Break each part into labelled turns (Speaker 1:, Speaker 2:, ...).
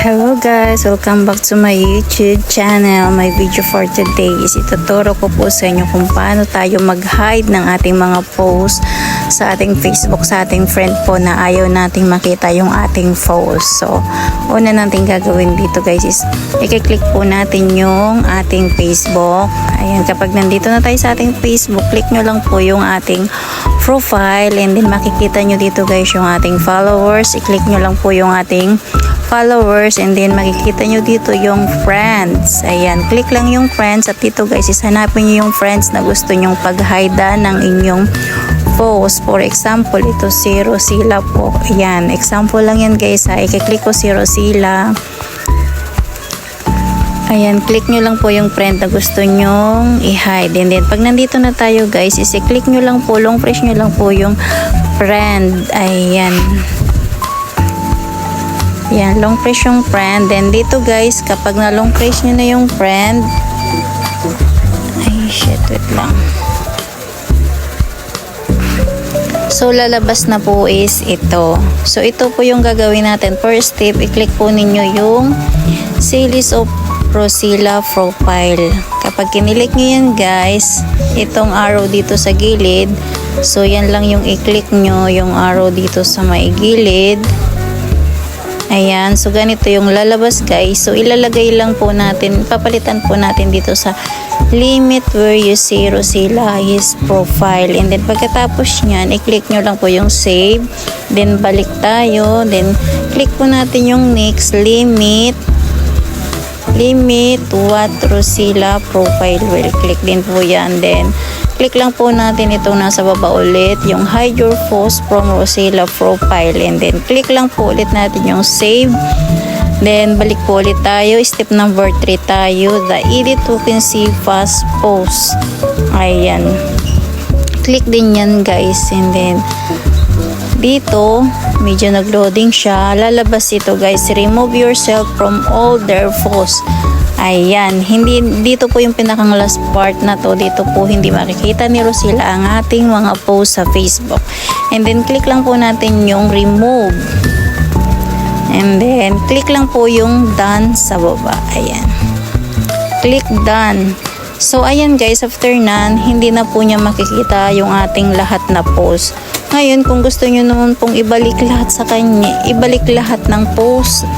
Speaker 1: Hello guys! Welcome back to my YouTube channel. My video for today is ituturo ko po sa inyo kung paano tayo mag-hide ng ating mga posts sa ating Facebook, sa ating friend po na ayaw nating makita yung ating post. So, una natin gagawin dito guys is i-click po natin yung ating Facebook. Ayan, kapag nandito na tayo sa ating Facebook, click nyo lang po yung ating profile and then makikita nyo dito guys yung ating followers. I-click nyo lang po yung ating followers and then makikita nyo dito yung friends. Ayan, click lang yung friends at dito guys, is hanapin nyo yung friends na gusto nyong pag-hide ng inyong post. For example, ito si Rosila po. Ayan, example lang yan guys ha. I-click ko si Rosila. Ayan, click nyo lang po yung friend na gusto nyong i-hide. And then, pag nandito na tayo guys, is i-click nyo lang po, long press nyo lang po yung friend. Ayan. Yan, long press yung friend. Then dito guys, kapag na long press nyo na yung friend, ay shit, wait lang. So, lalabas na po is ito. So, ito po yung gagawin natin. First step, i-click po ninyo yung series of Rosilla profile. Kapag kinilik nyo yan guys, itong arrow dito sa gilid, so yan lang yung i-click nyo, yung arrow dito sa may gilid. Ayan, so ganito yung lalabas guys. So ilalagay lang po natin, papalitan po natin dito sa limit where you see Rosilla his profile. And then pagkatapos nyan, i-click nyo lang po yung save. Then balik tayo. Then click po natin yung next limit. Limit what Rosilla profile will click din po yan. Then click lang po natin itong nasa baba ulit, yung hide your post from Rosilla profile. And then, click lang po ulit natin yung save. Then, balik po ulit tayo. Step number 3 tayo. The edit to can see fast post. Ayan. Click din yan guys. And then, dito, medyo nag-loading siya. Lalabas ito guys. Remove yourself from all their posts. Ayan, hindi dito po yung pinakang last part na to. Dito po hindi makikita ni Rosilla ang ating mga post sa Facebook. And then click lang po natin yung remove. And then click lang po yung done sa baba. Ayan. Click done. So ayan guys, after nan, hindi na po niya makikita yung ating lahat na post. Ngayon, kung gusto niyo naman pong ibalik lahat sa kanya, ibalik lahat ng post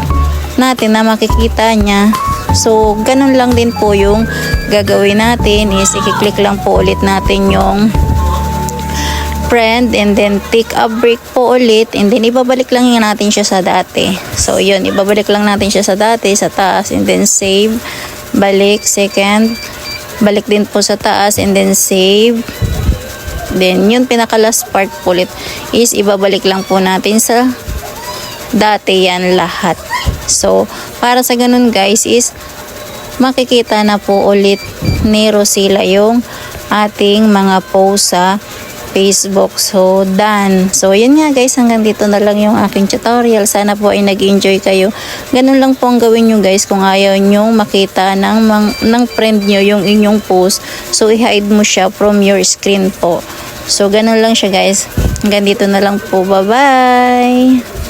Speaker 1: natin na makikita niya, So, ganun lang din po yung gagawin natin is i-click lang po ulit natin yung friend and then take a break po ulit and then ibabalik lang natin siya sa dati. So, yun, ibabalik lang natin siya sa dati, sa taas and then save, balik, second, balik din po sa taas and then save. Then, yun pinaka last part po ulit is ibabalik lang po natin sa dati yan lahat. So, para sa ganun guys is makikita na po ulit ni Rosila yung ating mga post sa Facebook. So, done. So, yun nga guys, hanggang dito na lang yung aking tutorial. Sana po ay nag-enjoy kayo. Ganun lang po ang gawin nyo guys kung ayaw nyo makita ng, mang, ng friend nyo yung inyong post. So, i-hide mo siya from your screen po. So, ganun lang siya guys. Hanggang dito na lang po. Bye-bye!